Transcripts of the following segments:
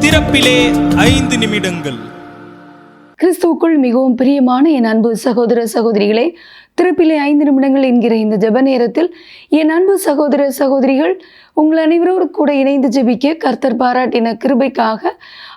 திறப்பிலே ஐந்து நிமிடங்கள். கிறிஸ்துவுக்குள் மிகவும் பிரியமான என் அன்பு சகோதர சகோதரிகளே திருப்பிலே ஐந்து நிமிடங்கள் என்கிற இந்த ஜெப நேரத்தில் என் அன்பு சகோதர சகோதரிகள் உங்கள் அனைவரோடு கூட இணைந்து ஜெபிக்க கர்த்தர் பாராட்டின கிருபைக்காக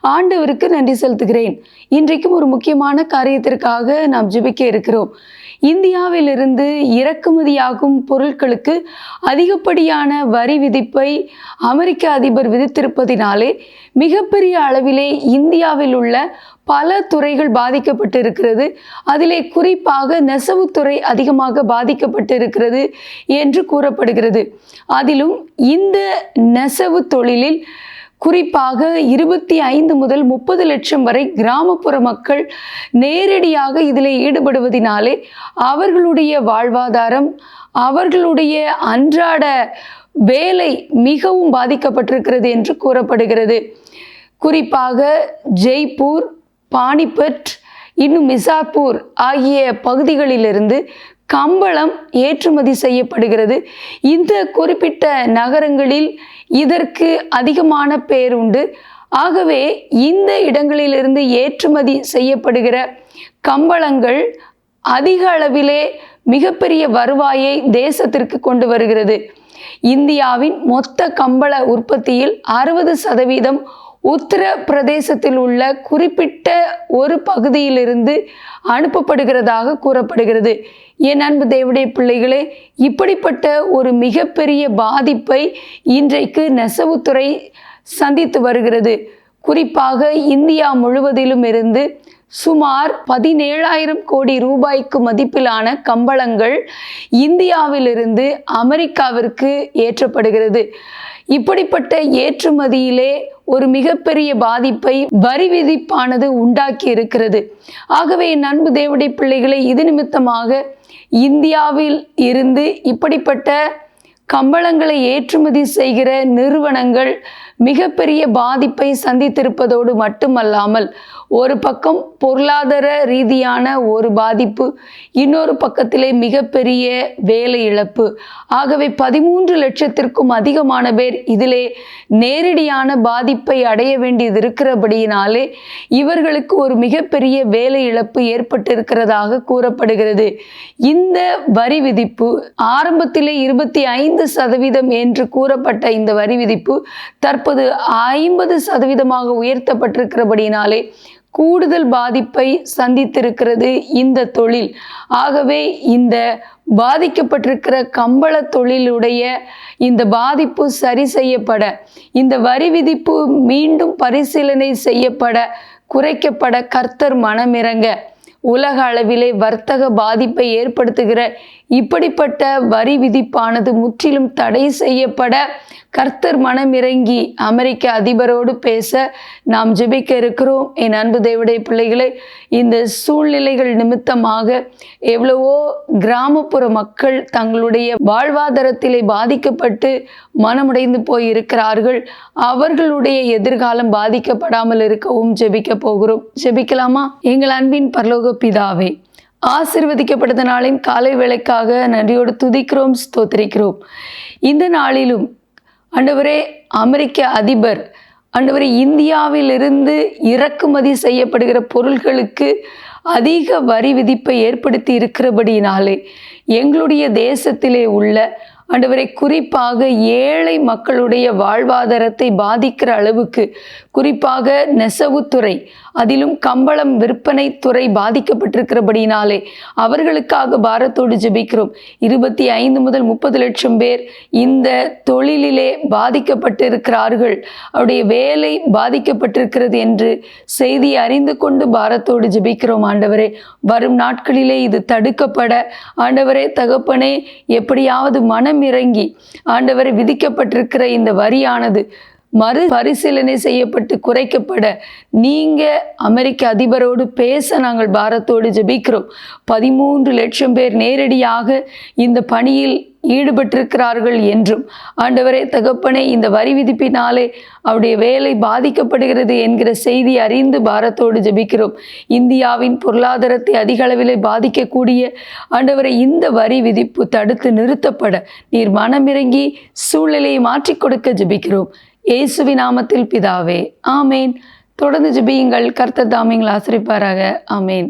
ஆண்டவருக்கு நன்றி செலுத்துகிறேன். இன்றைக்கும் ஒரு முக்கியமான காரியத்திற்காக நாம் ஜெபிக்க இருக்கிறோம். இந்தியாவிலிருந்து இறக்குமதியாகும் பொருட்களுக்கு அதிகப்படியான வரி விதிப்பை அமெரிக்க அதிபர் விதித்திருப்பதினாலே மிகப்பெரிய அளவிலே இந்தியாவில் உள்ள பல துறைகள் பாதிக்கப்பட்டு இருக்கிறது அதிலே குறிப்பாக நெசவுத்துறை அதிகமாக பாதிக்கப்பட்டு இருக்கிறது என்று கூறப்படுகிறது. அதிலும் இந்த நெசவு தொழிலில் குறிப்பாக இருபத்தி ஐந்து முதல் முப்பது லட்சம் வரை கிராமப்புற மக்கள் நேரடியாக இதில் ஈடுபடுவதினாலே அவர்களுடைய வாழ்வாதாரம் அவர்களுடைய அன்றாட வேலை மிகவும் பாதிக்கப்பட்டிருக்கிறது என்று கூறப்படுகிறது. குறிப்பாக ஜெய்ப்பூர் பானிபட் இன்னும் மிசாப்பூர் ஆகிய பகுதிகளிலிருந்து கம்பளம் ஏற்றுமதி செய்யப்படுகிறது. இந்த குறிப்பிட்ட நகரங்களில் இதற்கு அதிகமான பேர் உண்டு. ஆகவே இந்த இடங்களிலிருந்து ஏற்றுமதி செய்யப்படுகிற கம்பளங்கள் அதிக அளவிலே மிகப்பெரிய வருவாயை தேசத்திற்கு கொண்டு வருகிறது. இந்தியாவின் மொத்த கம்பள உற்பத்தியில் அறுபது சதவீதம் உத்தரப்பிரதேசத்தில் உள்ள குறிப்பிட்ட ஒரு பகுதியிலிருந்து அனுப்பப்படுகிறதாக கூறப்படுகிறது. என் அன்பு தேவடைய பிள்ளைகளே இப்படிப்பட்ட ஒரு மிகப்பெரிய பாதிப்பை இன்றைக்கு நெசவுத்துறை சந்தித்து வருகிறது. குறிப்பாக இந்தியா முழுவதிலும் இருந்து சுமார் பதினேழாயிரம் கோடி ரூபாய்க்கு மதிப்பிலான கம்பளங்கள் இந்தியாவிலிருந்து அமெரிக்காவிற்கு ஏற்றப்படுகிறது. இப்படிப்பட்ட ஏற்றுமதியிலே ஒரு மிகப்பெரிய பாதிப்பை வரி விதிப்பானது உண்டாக்கி இருக்கிறது. ஆகவே என் அன்பு தேவடைய பிள்ளைகளை இது நிமித்தமாக இந்தியாவில் இருந்து இப்படிப்பட்ட கம்பளங்களை ஏற்றுமதி செய்கிற நிறுவனங்கள் மிகப்பெரிய பாதிப்பை சந்தித்திருப்பதோடு மட்டுமல்லாமல் ஒரு பக்கம் பொருளாதார ரீதியான ஒரு பாதிப்பு இன்னொரு பக்கத்திலே மிகப்பெரிய வேலை இழப்பு. ஆகவே பதிமூன்று லட்சத்திற்கும் அதிகமான பேர் இதிலே நேரடியான பாதிப்பை அடைய வேண்டியது இருக்கிறபடியினாலே இவர்களுக்கு ஒரு மிகப்பெரிய வேலை இழப்பு ஏற்பட்டிருக்கிறதாக கூறப்படுகிறது. இந்த வரி விதிப்பு ஆரம்பத்திலே இருபத்தி ஐந்து சதவீதம் என்று கூறப்பட்ட இந்த வரி விதிப்பு தற்போது ஐம்பது சதவீதமாக உயர்த்தப்பட்டிருக்கிறபடியினாலே கூடுதல் பாதிப்பை சந்தித்திருக்கிறது இந்த தொழில். ஆகவே இந்த பாதிக்கப்பட்டிருக்கிற கம்பள தொழிலுடைய இந்த பாதிப்பு சரி செய்யப்பட இந்த வரி விதிப்பு மீண்டும் பரிசீலனை செய்யப்பட குறைக்கப்பட கர்த்தர் மனமிறங்க உலக அளவிலே வர்த்தக பாதிப்பை ஏற்படுத்துகிற இப்படிப்பட்ட வரி விதிப்பானது முற்றிலும் தடை செய்யப்பட கர்த்தர் மனமிறங்கி அமெரிக்க அதிபரோடு பேச நாம் ஜெபிக்க இருக்கிறோம். என் அன்பு தேவடைய பிள்ளைகளை இந்த சூழ்நிலைகள் நிமித்தமாக எவ்வளவோ கிராமப்புற மக்கள் தங்களுடைய வாழ்வாதாரத்திலே பாதிக்கப்பட்டு மனமுடைந்து போய் இருக்கிறார்கள் அவர்களுடைய எதிர்காலம் பாதிக்கப்படாமல் இருக்கவும் ஜெபிக்க போகிறோம். ஜெபிக்கலாமா? எங்கள் அன்பின் பரலோக பிதாவே ஆசிர்வதிக்கப்பட்ட நாளின் காலை வேலைக்காக நன்றியோடு துதிக்கிறோம் ஸ்தோத்திரிக்கிறோம். இந்த நாளிலும் அண்டவரே அமெரிக்க அதிபர் அண்டவரே இந்தியாவிலிருந்து இறக்குமதி செய்யப்படுகிற பொருள்களுக்கு அதிக வரி விதிப்பை ஏற்படுத்தி இருக்கிறபடியினாலே எங்களுடைய தேசத்திலே உள்ள ஆண்டவரை குறிப்பாக ஏழை மக்களுடைய வாழ்வாதாரத்தை பாதிக்கிற அளவுக்கு குறிப்பாக நெசவுத்துறை அதிலும் கம்பளம் விற்பனை துறை பாதிக்கப்பட்டிருக்கிறபடினாலே அவர்களுக்காக பாரத்தோடு ஜெபிக்கிறோம். இருபத்தி ஐந்து முதல் முப்பது லட்சம் பேர் இந்த தொழிலிலே பாதிக்கப்பட்டிருக்கிறார்கள். அவருடைய வேலை பாதிக்கப்பட்டிருக்கிறது என்று செய்தி அறிந்து கொண்டு பாரத்தோடு ஜெபிக்கிறோம் ஆண்டவரே. வரும் நாட்களிலே இது தடுக்கப்பட. ஆண்டவரே தகப்பனே எப்படியாவது மனம் இறங்கி ஆண்டவரை விதிக்கப்பட்டிருக்கிற இந்த வரியானது மறு பரிசீலனை செய்யப்பட்டு குறைக்கப்பட நீங்கள் அமெரிக்க அதிபரோடு பேச நாங்கள் பாரத்தோடு ஜெபிக்கிறோம். பதிமூன்று லட்சம் பேர் நேரடியாக இந்த பணியில் ஈடுபட்டிருக்கிறார்கள் என்றும் ஆண்டவரே தகப்பனே இந்த வரி விதிப்பினாலே அவருடைய வேலை பாதிக்கப்படுகிறது என்கிற செய்தி அறிந்து பாரத்தோடு ஜெபிக்கிறோம். இந்தியாவின் பொருளாதாரத்தை அதிக அளவில் பாதிக்கக்கூடிய ஆண்டவரை இந்த வரி விதிப்பு தடுத்து நிறுத்தப்பட நீர் மனமிறங்கி சூழ்நிலையை மாற்றிக் கொடுக்க ஜெபிக்கிறோம். இயேசுவி நாமத்தில் பிதாவே ஆமேன். தொடர்ந்து ஜிபியுங்கள் கர்த்தர் தாமியங்கள் ஆசிரிப்பாராக. ஆமேன்.